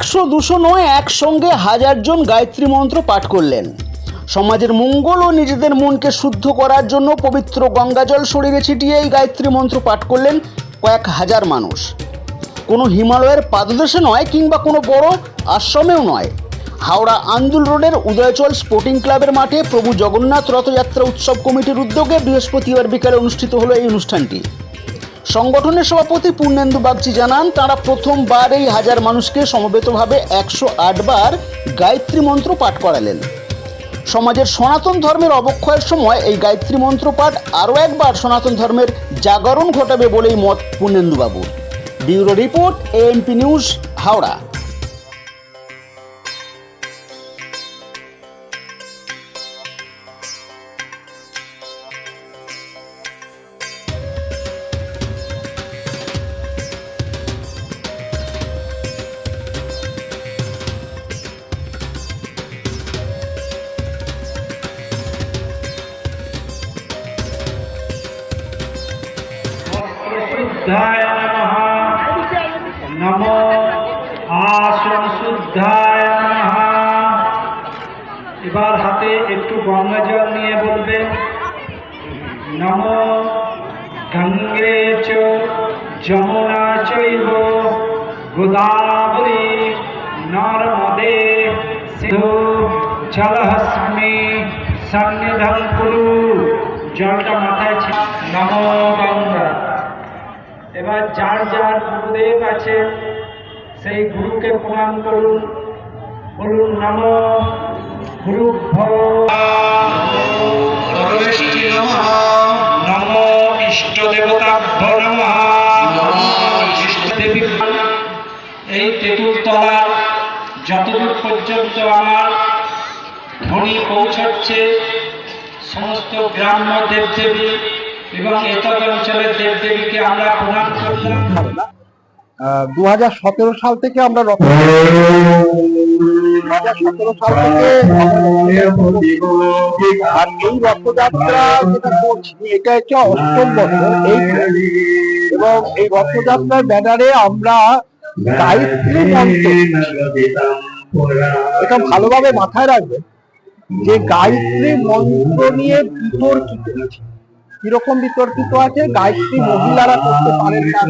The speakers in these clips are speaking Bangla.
একশো, দুশো নয়, একসঙ্গে হাজারজন গায়ত্রী মন্ত্র পাঠ করলেন। সমাজের মঙ্গল ও নিজেদের মনকে শুদ্ধ করার জন্য পবিত্র গঙ্গাজল শরীরে ছিটিয়ে এই গায়ত্রী মন্ত্র পাঠ করলেন কয়েক হাজার মানুষ। কোনো হিমালয়ের পাদদেশে নয় কিংবা কোনো বড় আশ্রমেও নয়। হাওড়া আন্দুল রোডের উদয়চল স্পোর্টিং ক্লাবের মাঠে প্রভু জগন্নাথ রথযাত্রা উৎসব কমিটির উদ্যোগে বৃহস্পতিবার বিকালে অনুষ্ঠিত হলো এই অনুষ্ঠানটি। সংগঠনের সভাপতি পূর্ণেন্দু বাগচি জানান, তারা প্রথমবার এই হাজার মানুষকে সমবেতভাবে একশো বার গায়ত্রী মন্ত্র পাঠ করালেন। সমাজের সনাতন ধর্মের অবক্ষয়ের সময় এই গায়ত্রী মন্ত্র পাঠ আরও একবার সনাতন ধর্মের জাগরণ ঘটাবে বলেই মত পূর্ণেন্দুবাবুর bureau report, ANP news, Howrah. শুদ্ধায় নমঃ নমো আসন শুদ্ধায় নমঃ এবার হাতে একটু গঙ্গা জল নিয়ে বলবে, নমো গঙ্গে চ, যমুনা চৈব, গোদাবরী, নর্মদে সিন্ধু, জলহস্মি, সন্নিধন কুরু জলটা মাথায় নমো গঙ্গা এবার যার যার গুরুদেব আছে সেই গুরুকে প্রণাম করুন। বলুন নাম গুরু নম ইষ্ট দেবতা নম দেবী এই তেঁতুল তলা যতদূর পর্যন্ত আমার ধ্বনি পৌঁছচ্ছে সমস্ত গ্রাম্য দেবদেবী সাল থেকে আমরা সতেরো সাল থেকে আর এই রথযাত্রা যেটা করছি এটা হচ্ছে অষ্টম বছর এবং এই ব্যানারে আমরা এটা ভালোভাবে মাথায় রাখবেন যে গায়ত্রী মন্ত্র নিয়ে বিতর্কিত কীরকম বিতর্কিত আছে? গায়ত্রী মহিলারা করতে পারেন না।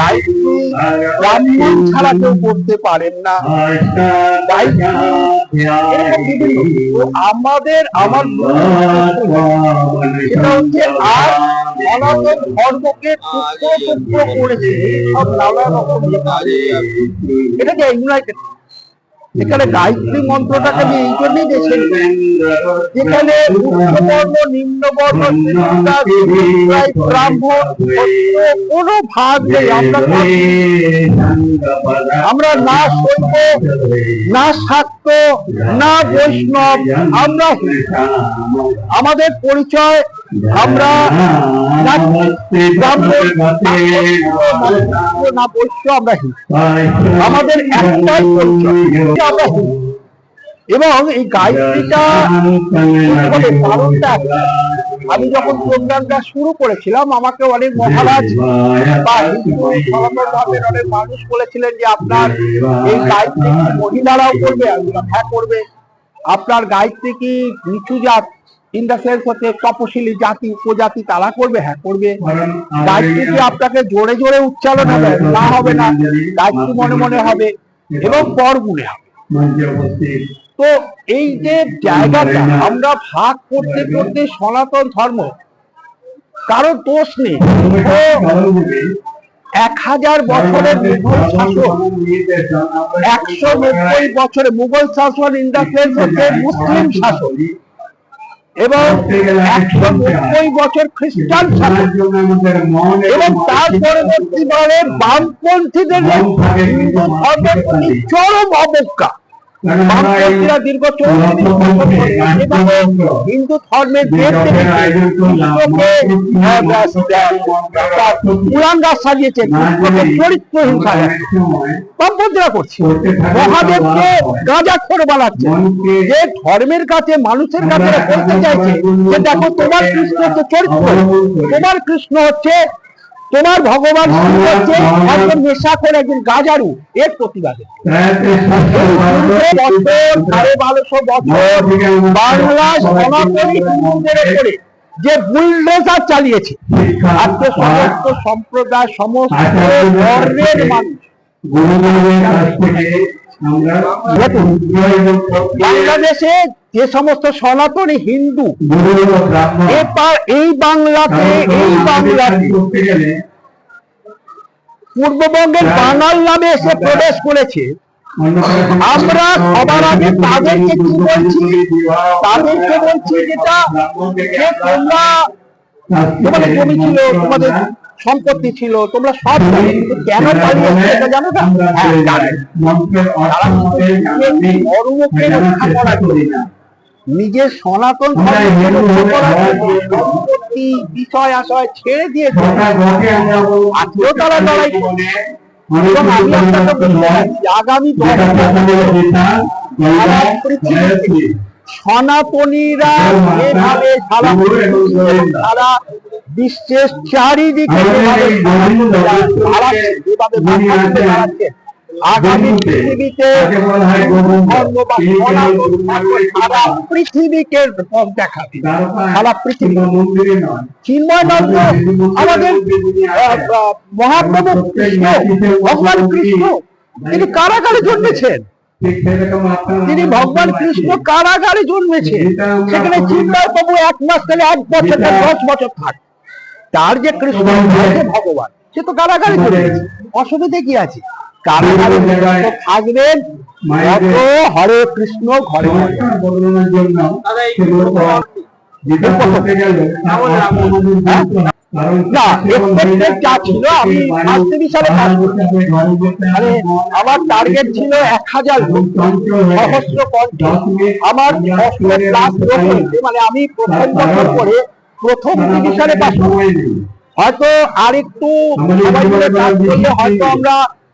গায়ত্রী ব্রাহ্মণ ছাড়া কেউ করতে পারেন না। আমাদের, আমার সেটা হচ্ছে আর সনাতন ধর্মকে টুকরো টুকরো করেছে। সব নানা রকম। এটাকে ইউনাইটেড এখানে গায়ত্রী মন্ত্রটাকে আমি এই জন্যই বেছে। যেখানে উচ্চবর্ণ নিম্নবর্ণ ব্রাহ্মণ কোনো ভাগ নেই আমরা আমরা না শৈব না শাক্ত না বৈষ্ণব, আমরা আমাদের পরিচয় এবং এই গায়ত্রীটা আমি যখন প্রোগ্রামটা শুরু করেছিলাম, আমাকে অনেক মহারাজ অনেক মানুষ বলেছিলেন যে, আপনার এই গায়ত্রী মহিলারাও করবে? হ্যাঁ করবে। আপনার গায়ত্রী কি নিচু জাত? ইন দ্য সেন্স হচ্ছে তপশিলি জাতি, উপজাতি তারা করবে হ্যাঁ করবে। কি আপনাকে জোরে জোরে উচ্চারণ হবে না হবে না। গায়ত্রী মনে মনে হবে এবং পর গুণে হবে। তো এই যে জায়গাটা আমরা ভাগ করতে করতে সনাতন ধর্ম, কারও দোষ নেই। এক হাজার বছরের মুঘল শাসন একশো নব্বই বছরে মুঘল শাসন ইন দ্য সেন্স হচ্ছে মুসলিম শাসন এবং একশো নব্বই বছর খ্রিস্টান শাসন এবং তার পরবর্তীকালে বামপন্থীদের চরম অবজ্ঞা। বামপন্থীরা দীর্ঘ চৌত্রিশ বছর ধরে যেভাবে হিন্দু ধর্মের দেব পুরাণ গাছ সাজিয়েছে চরিত্রহীন বামপন্থীরা করছে। মহাদেবকে গাঁজা খোর বানাচ্ছে। যে ধর্মের কাছে মানুষের কাছে বলতে চাইছে যে দেখো তোমার কৃষ্ণ হচ্ছে চরিত্র। তোমার কৃষ্ণ হচ্ছে তোমার ভগবান হচ্ছে একজন করে একজন গাজারু এর প্রতিবাদে। সাড়ে বারোশো বছর বাংলা সনাতনী যে বুলডোজার চালিয়েছে আজকে সমস্ত সম্প্রদায় সমস্ত বর্ণের মানুষ। বাংলাদেশে যে সমস্ত সনাতনী হিন্দু। এই বাংলাতে এই বাংলাতে পূর্ববঙ্গের বাঙাল নামে এসে প্রবেশ করেছে। আমরা সবার আগে তাদেরকে কি বলছি? তাদেরকে বলছি যেটা যে তোমরা তোমাদের জমি ছিল তোমাদের সম্পত্তি ছিল তোমরা সব কেন পালিয়েছো এটা জানো না হ্যাঁ, জানো। রক্ষা জন্য, নিজের সনাতন বিষয় আশয় ছেড়ে দিয়েছে আজকেও তারা লড়াই আগামী সনাতনীরা সারা সারা বিশ্বের চারিদিকে যেভাবে আগামী পৃথিবীতে পৃথিবীকে পথ দেখাবে। সারা পৃথিবী। চিন্ময় নন্দ আমাদের মহাপ্রভু কৃষ্ণ ভগবান কৃষ্ণ তিনি কারাগারে জন্মেছেন। তিনি ভগবান কৃষ্ণ কারাগারে জন্মেছেন। সেখানে চিন্ময় প্রভু এক মাস থেকে এক বছর দশ বছর থাক। তার যে কৃষ্ণ ভগবান সে তো কারাগারে জন্মেছে। অসুবিধে কি আছে? থাকবেন হরে কৃষ্ণ ঘরে। ঘরে সংস্কার বদলানোর জন্য সেগুলো যেটা করতে গেলে তার অর্থ আমাদের বুঝতে হবে। কারণ না, যা ছিল, আমি আসতে বিশালে মানে আমার টার্গেট ছিল এক হাজার লোক সহস্র কণ্ঠে আমার মানে আমি প্রথম বছর করে প্রথম ডিভিশনে পাস। হয়তো আর একটু হয়তো আমরা